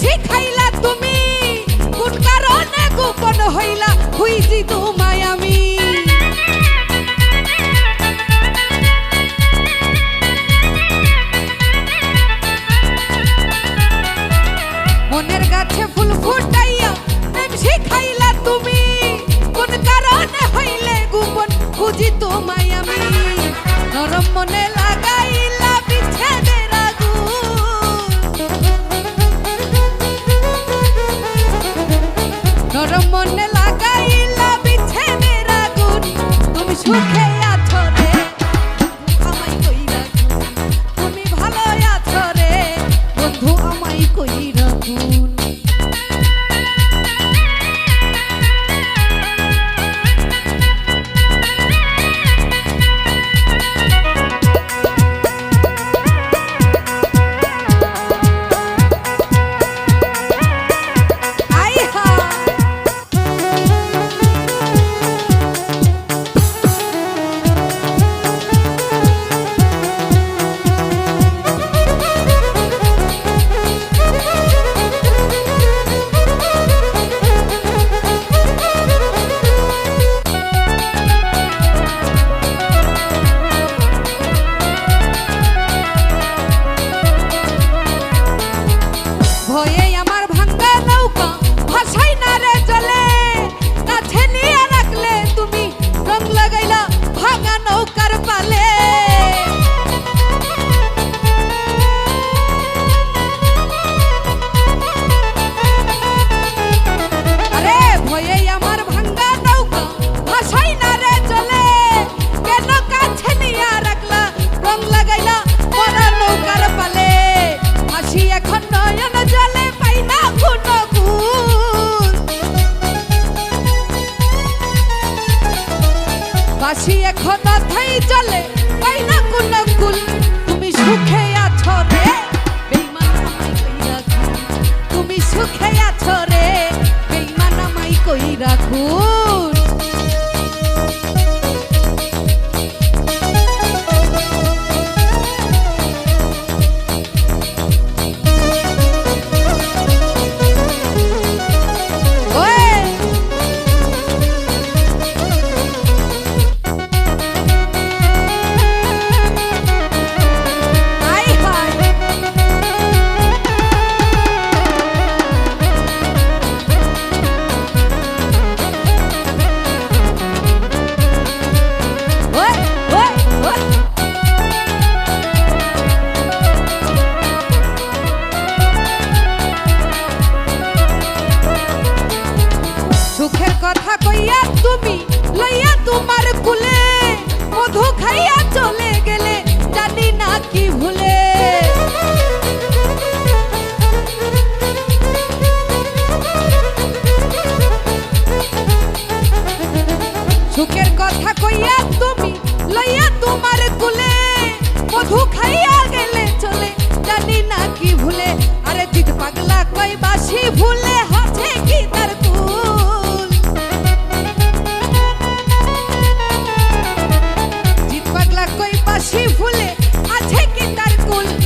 শিখাইলা তুমি? কোন কারণে গোপন হইলা? তোমায় আমি। মনের গাছে ফুল ফুটাইয়া খাইলা তুমি। কোন কারণে হইলে গোপন? খুঁজি তোমায় আমি। নরম মনে Okay. চলে। কি ভুলে? সুখের কথা কইয়া তুমি লইয়া তোমার তুলে মধু খাইয়া গেলে চলে, জানি না কি ভুলে। আরে দিত পাগলা কই বাসি ভুলে হয়। путь